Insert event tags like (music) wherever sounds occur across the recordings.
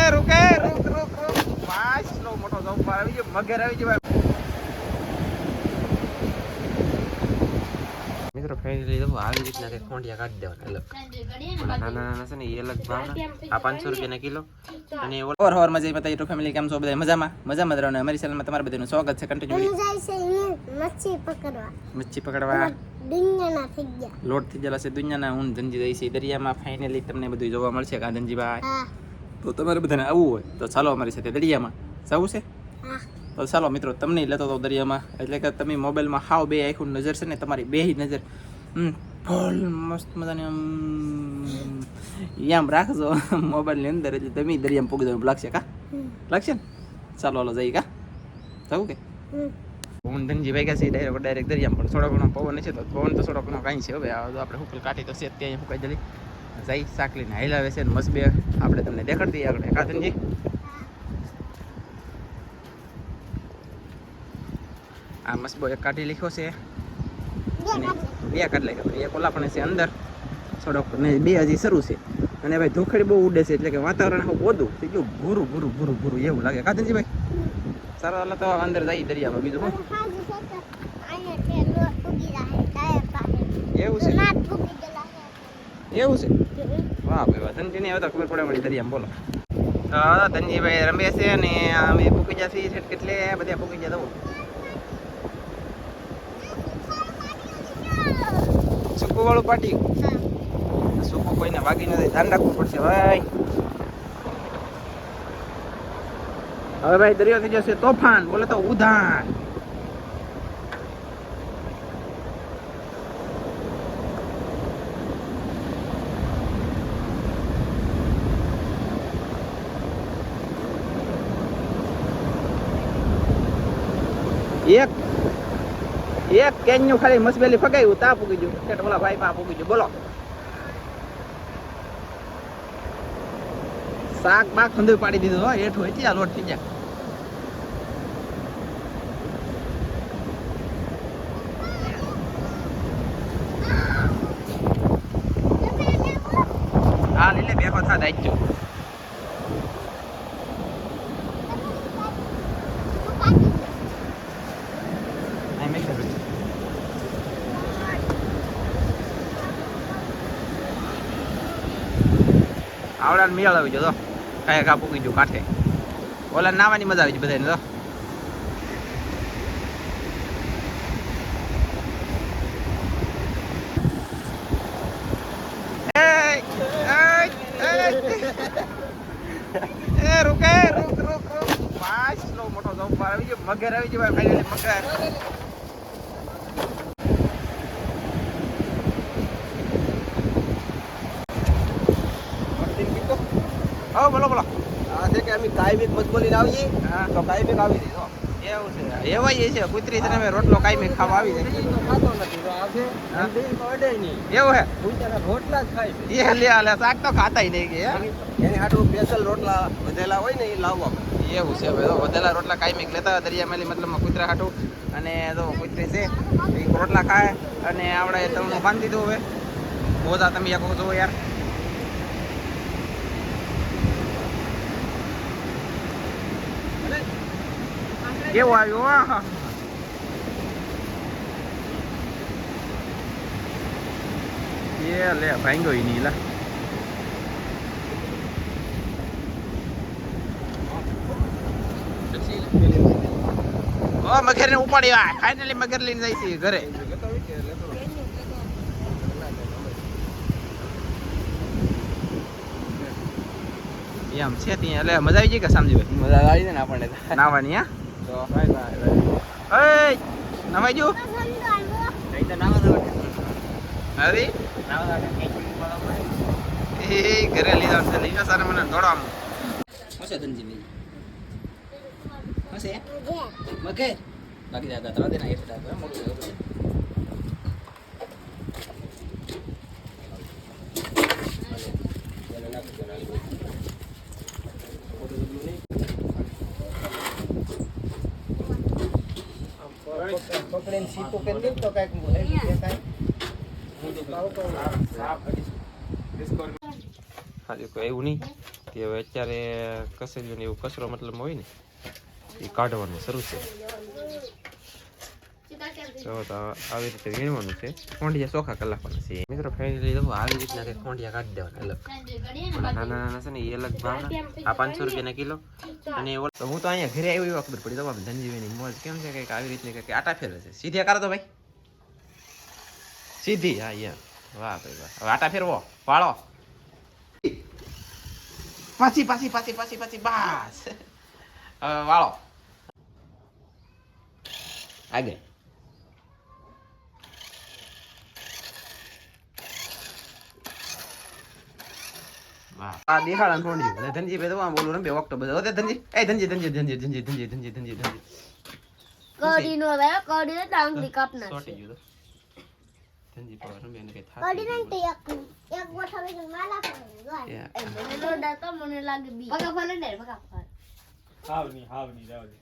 એ રૂકે રૂક રૂક રૂક. વાસ લો મોટો જમ્પ આવી ગયો. મગર આવી ગયો મિત્રો ફાઇનલી તો આવી રીતના કે ખોંડિયા કાઢી દેવાના. અલગ નાના નાના છે ને એ અલગ ભાવના. આ પાંચસો રૂપિયાના કિલો. અને ઓર હોર મજા આવી બતાવી ફેમિલી કેમ છો બધા મજામાં? મજામાં રહો ને? અમારી ચેનલમાં તમારું બધાનું સ્વાગત છે કન્ટિન્યુ મચ્છી પકડવા. મચ્છી પકડવા. ડુંગળના થઈ ગયા. લોટ થઈ ગયેલા છે દુનિયાના. હું ધનજી રહી છે દરિયામાં. ફાઇનલી તમને બધું જોવા મળશે કા ધનજીભાઈ. તો તમારે બધાને આવવું હોય તો ચાલો અમારી સાથે દરિયામાં. જવું છે? તો ચાલો મિત્રો તમને લેતો હતો દરિયામાં. એટલે કે તમે મોબાઈલમાં હાવ બે આખું નજર છે ને તમારી બે નજર. ફૂલ મસ્ત મજાની આમ આમ રાખજો. મોબાઈલની અંદર એટલે તમે દરિયામાં પૂગી દેવું લાગશે કા? લાગશે ને? ચાલો હાલો જઈ કા? જવું કે? હું ધનજીભાઈ ગયા છે ડાયરેક્ટ ડાયરેક્ટ દરિયામાં પણ થોડો ઘણો પવન છે, તો પવન તો થોડો ઘણો કાંઈ છે હવે આપણે હુકલ કાઢી તો છે ત્યાં ફૂકાઈ જલી. જઈ સાકલીને હાઈલાવે છે મસ્ત બે આપણે તમને દેખાડતી આગળ. કા ધનજી. આ મસ્બો એક કાઢી લખ્યો છે. અને બે કાઢી લખ્યો. એક ઓલા પણ છે અંદર. થોડોક ને બે હજી શરૂ છે. અને ભાઈ ધોખડી બહુ ઉડે છે, એટલે કે વાતાવરણ ઓદું થઈ ગયું ભૂરું ભૂરું ભૂરું ભૂરું એવું લાગે. કાતનજી ભાઈ સારા તો અંદર જઈ દરિયામાં બીજું શું હાજી છે તો અહીંયા તે લોટ ઉગી રહ્યા છે ડાયર પાસે એવું છે નાટ ઉગી ગયેલા છે એવું છે. વાહ ભાઈ વાહ. ને હવે તો ખબર પડે મળી દરિયામાં. બોલો. હા ધનજીભાઈ રમે છે અને અમે પૂકી જશે છે કેટલે બધા પૂકી જતા સૂકું વાળું પાટી. સૂકું કોઈને વાગી નથી. ધ્યાન રાખવું પડશે ભાઈ. હવે ભાઈ દરિયો થઈ જશે તોફાન. બોલે તો ઉધાન. એક એક કેન્યુ ખાલી મસબેલી ફગાવ્યું તા પૂકી ગયું. કે ઓલા ભાઈ પા પૂકી ગયું. બોલો. શાક બાક ખંદુ પાડી દીધું, હો, હેઠું હતી આ લોટ થઈ ગયા હા, લીલે બેકો થા દાઈજો આવડા મેળ આવી ગયો તો. કાંઈ કાપું કીધું કાંઠે. ઓલા નાવાની મજા આવી ગઈ બધાને તો. રૂકે, રૂક રૂક રૂક. પાસ મોટો જમ્પ આવી ગયો. મગર આવી ગયો ફાઇનલી મગર. હા બોલો બોલો. આ છે કે અમે કાયમિક મજબૂરી આવીએ હા. તો કાયમિક આવી દીધો હો. એવું છે. એવાય છે કુતરી તને હવે રોટલો કાંઈ ખાવા આવી જાય. ખાતો નથી તો આ છે હા. ઠંડી તો અડે નહીં. એવું હે? ભૂંચાના રોટલા જ ખાય છે. એ લે લે શાક તો ખાતાય નહીં કે હે? એની હાટું સ્પેશિયલ રોટલા વધેલા હોય ને એ લાવવા એવું છે હવે વધેલા રોટલા કાંઈ લેતા હોય દરિયામાં મતલબમાં કુતરા હાટું. અને તો કુતરી છે એ રોટલા ખાય. અને આપણે તમને બાંધી દીધું હવે. બોધા તમે એક છો યાર. કેવું આવ્યો. એ લે ભાંગ્યો નહીં લા. મગર ને ઉપાડી ફાઈનલી ફાઇનલી મગર લઈને જાય છે ઘરે. એમ છે ત્યાં. એટલે મજા આવી ગઈ કે સમજી મજા આવી જાય ને આપણને નાવાની હા? તો ભાઈ ભાઈ. એ નવાઈ નાવા દો એ ઘરે લીધા છે. લીધા સારે મને દોડવાનું હશે ધનજી હશે મગર? બાકી દાદા ત્રણ દિન આવી મોટું પકડીને કરી દે તો કાંઈક હું કોઈ એવું નહીં કે હવે અત્યારે કસેલું ને એવું કચરો મતલબ હોય ને એ કાઢવાનું શરૂ છે. જો તો આવી રીતે વીણવાનું છે ચોખા કલાકવાના છે મિત્રો ફાઇનલી તો આવી રીતના કંઈક ખોંડિયા કાઢી દેવાના અલગ નાના નાના છે ને એ અલગ ભાવના આ પાંચસો રૂપિયાના કિલો અને તો હું તો અહીંયા ઘરે આવ્યો એવા ખબર પડી તો ધનજીવીની મોજ કેમ છે કંઈક આવી રીતની કંઈક આટા ફેરવે છે સીધી કરો તો ભાઈ સીધી હા યા વાહ ભાઈ વાહ આટા ફેરવો વાળો પાછી પાછી પાછી પાછી પાછી બસ વાળો આગળ આ દેખાડા થોડી અને ધનજી ભાઈ તો આમ બોલું રમે ઓક્ટોબર ઓતે ધનજી. એ ધનજી ધનજી ધનજી ધનજી ધનજી ધનજી ધનજી ધનજી. કડી નો રહ્યો કડી તો આંગળી કાપ સોટી ગયું તો. ધનજી પર રમે ને કઈ કડી થાતું નહીં તો એક એક ગોઠા વેચી માલા પડે Yeah. મને તો મને લાગે બી. પગા ફલે ને પગા ફલે હાવની હાવની રહેવા દે.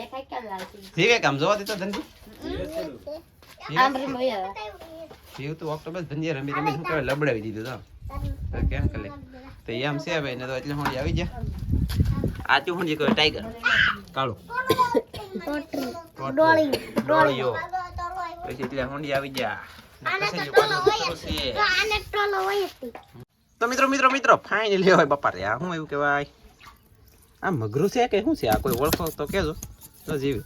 એ કઈ કેમ લાગતી જીવે કામ જોવા દેતો ધનજી. આમ રે જીવ તો ઓક્ટોબર ધનજી રમી રમી શું કહેવાય લબડાવી દીધું તો તો. કેમ કરે તો એમ છે ભાઈ ને તો એટલે હોંડી આવી જા આ ચું હોંડી કહેવાય ટાઈગર કાળું ડોળી ડોળીઓ પછી એટલે હોંડી આવી જા તો. તો તે. તો મિત્રો મિત્રો મિત્રો ફાઇનલી હોય બપા રે આ શું એવું કહેવાય આ મગરું છે કે શું છે આ કોઈ ઓળખો તો કહેજો તો જીવ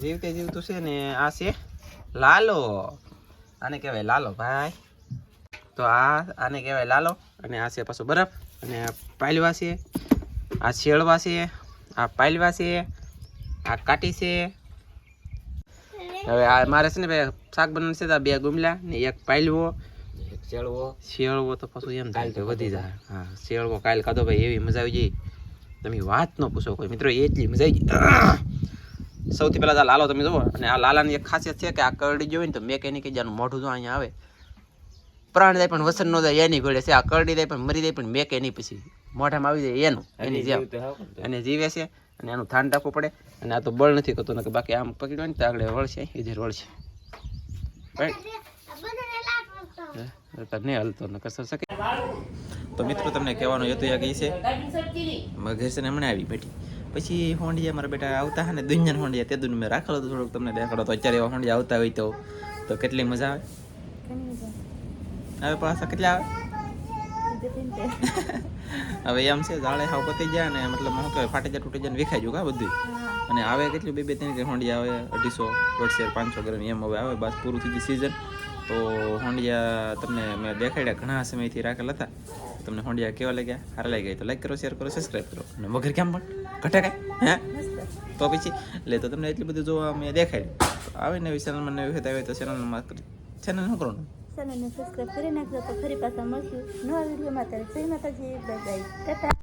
જીવતે જીવતું છે ને આ છે લાલો આને કહેવાય લાલો ભાઈ તો આ આને કહેવાય લાલો અને આ છે પાછો બરફ અને પાયલવા છે આ શેળવા છે આ પાયલવા છે આ કાટી છે. હવે આ મારે છે ને ભાઈ શાક બનાવવાનું છે તો બે ગુમલા ને એક પાયલવો એક ચેળવો શેળવો તો પાછું એમ થાય. કે વધી જાય. હા શેળવો કાલ ખાધો ભાઈ એવી મજા આવી ગઈ તમે વાત ન પૂછો કોઈ. મિત્રો એટલી મજા આવી ગઈ. સૌથી પહેલા તો આ લાલો તમે જુઓ અને આ લાલાની એક ખાસિયત છે કે આ કરડી જોઈ ને તો મેકેનિક જાનું મોઢું જો અહીંયા આવે. પ્રાણ જાય પણ વસન નો જાય એની ઘોડે છે. આ કરડી જાય પણ મરી જાય પણ મેકે નહીં પછી. મોઢામાં આવી જાય એનું એની જેમ. અને જીવે છે અને એનું થાન રાખવું પડે. અને આ તો બળ નથી કરતો ને બાકી આમ પકડ્યો ને તો આગળ વળશે એ જે વળશે. નહીં હલતો ન કસર શકે. તો મિત્રો તમને કહેવાનું હતું યા ગઈ છે. મગર છે ને હમણાં આવી બેઠી. પછી હોંડિયા મારા બેટા આવતા હા ને દુનિયા હોંડિયા તે દુન મેં રાખેલો તો થોડુંક તમને દેખાડો તો. અત્યારે એવા હોંડિયા આવતા હોય તો તો કેટલી મજા આવે? હવે પાછા કેટલા આવે? (laughs) હવે એમ છે જાળે હાવ પતી ગયા ને મતલબ શું કહેવાય ફાટી જાય તૂટી જાય વિખાઈ ગયું કા બધું અને આવે કેટલું બે બે ત્રણ હોંડિયા આવે અઢીસો દોઢસો પાંચસો ગ્રામ એમ હવે આવે બસ પૂરું થઈ ગયું સિઝન તો હોંડિયા તમને મેં દેખાડ્યા ઘણા સમયથી રાખેલા હતા. તમને હોંડિયા કેવા લાગ્યા? સારા લાગ્યા ગયા તો લાઈક કરો શેર કરો સબસ્ક્રાઈબ કરો. અને વગર કેમ પણ? ઘટે કાંઈ? હે? તો પછી એટલે તો તમને એટલું બધું જોવા મેં દેખાડ્યું. તો આવે ને એવી ચેનલમાં નવી આવે તો ચેનલમાં ચેનલ શું કરવાનું ચેનલને સબસ્ક્રાઈબ કરી નાખજો તો ફરી પાછા મળશું. નવા વિડીયોમાં ત્યારે જય માતાજી બાય બાય ટાટા.